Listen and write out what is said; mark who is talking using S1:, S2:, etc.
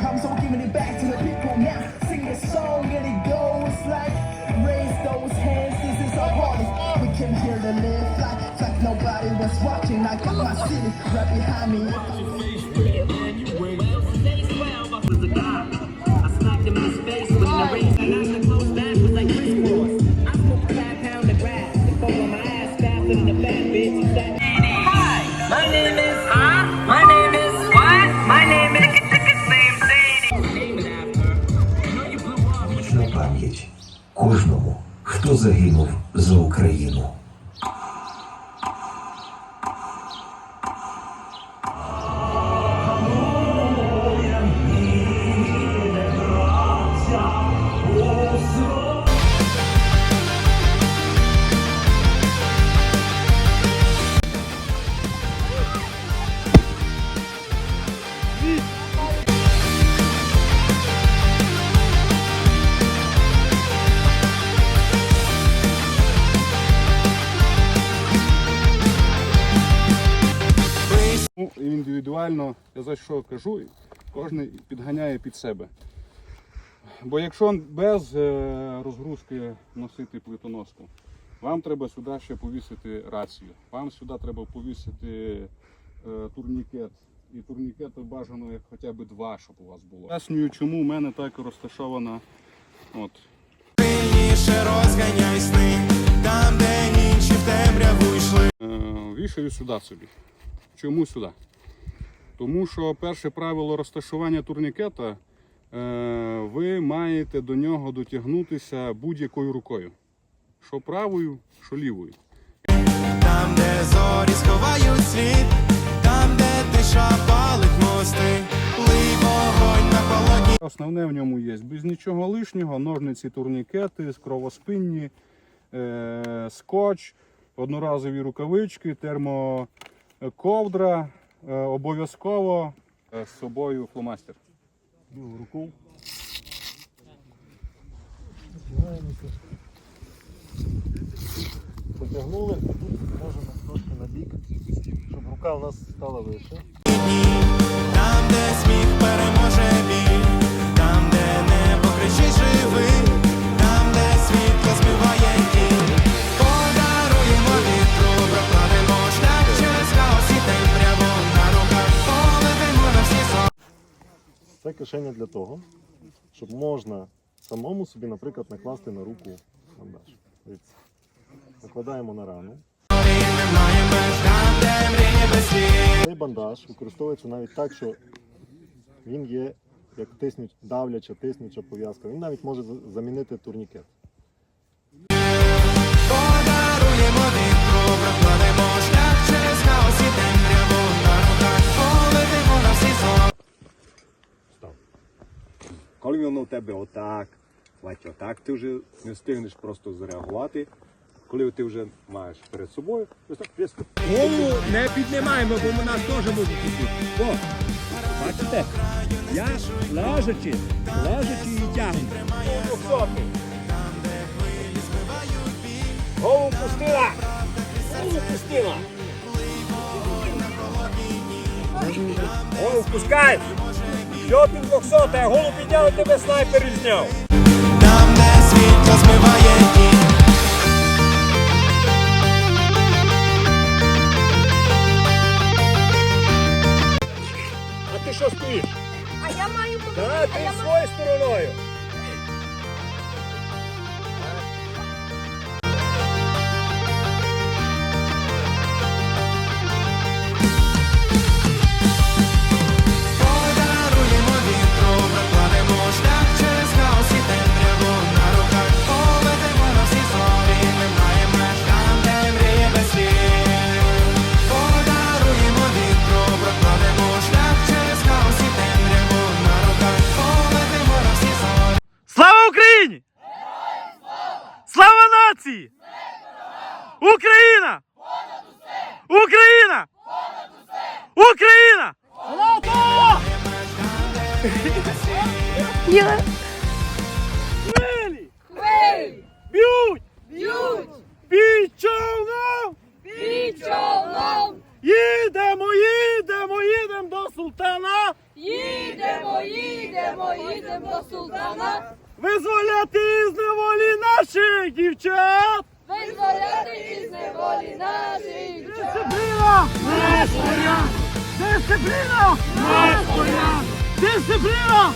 S1: come, so giving it back to the people now. Sing this song and it goes like, raise those hands, this is our party. We came here to live life, like nobody was watching. I got my city right behind me.
S2: a. I him in face the ring I the was like. I five pound of grass and fall on my ass faster than a bitch. Hi, my name is.
S3: Пам'ять кожному, хто загинув за Україну.
S4: Індивідуально, я за що кажу, кожен підганяє під себе. Бо якщо без е, розгрузки носити плитоноску, вам треба сюди ще повісити рацію, вам сюди треба повісити е, турнікет. І турнікету бажано як хоча б два, щоб у вас було. Пояснюю, чому в мене так розташована. От.
S5: Сильніше розганяй сни, там, де інші в темряву йшли.
S4: Е, вішаю сюди собі. Чому сюди? Тому що перше правило розташування турнікета е, ви маєте до нього дотягнутися будь-якою рукою. Що правою, що лівою.
S5: Там, де зорі сховають слід, там, де тиша палить мости, лий вогонь на холодні.
S4: Основне в ньому є без нічого лишнього, ножниці, турнікети, кровоспинні, е, скотч, одноразові рукавички, термоковдра, обов'язково е, з собою фломастер.
S6: руку. Потягнули, тут можемо трошки на бік, щоб рука у нас стала вище.
S5: Там, де сміх переможе біль,
S6: кишеня для того, щоб можна самому собі, наприклад, накласти на руку бандаж. Накладаємо на рану. Цей бандаж використовується навіть так, що він є як тисню, давляча, тиснюча пов'язка. Він навіть може замінити турнікет.
S7: В тебе отак, бачиш, отак, ти вже не встигнеш просто зреагувати. Коли ти вже маєш перед собою, ось так різко.
S8: Голову не піднімаємо, бо нас теж можуть піти. О, бачите? Я лежачи, лежачи і тягну. Голову пустила! Голову пустила! Голову пускай! Що під 200, а голову тебе снайпер і зняв.
S5: Там, де світло змиває тінь.
S8: Нації! Україна! Україна! Україна!
S9: Я...
S8: Хвилі! Б'ють!
S9: Б'ють!
S8: Під човном!
S9: Під човном!
S8: Їдемо, їдемо, їдемо до султана!
S9: Їдемо, їдемо, їдемо до султана.
S8: Визволяти із неволі наших дівчат!
S9: Визволяти із неволі наших дівчат.
S8: Дисципліна! Дисципліна! Дисципліна! Дисципліна!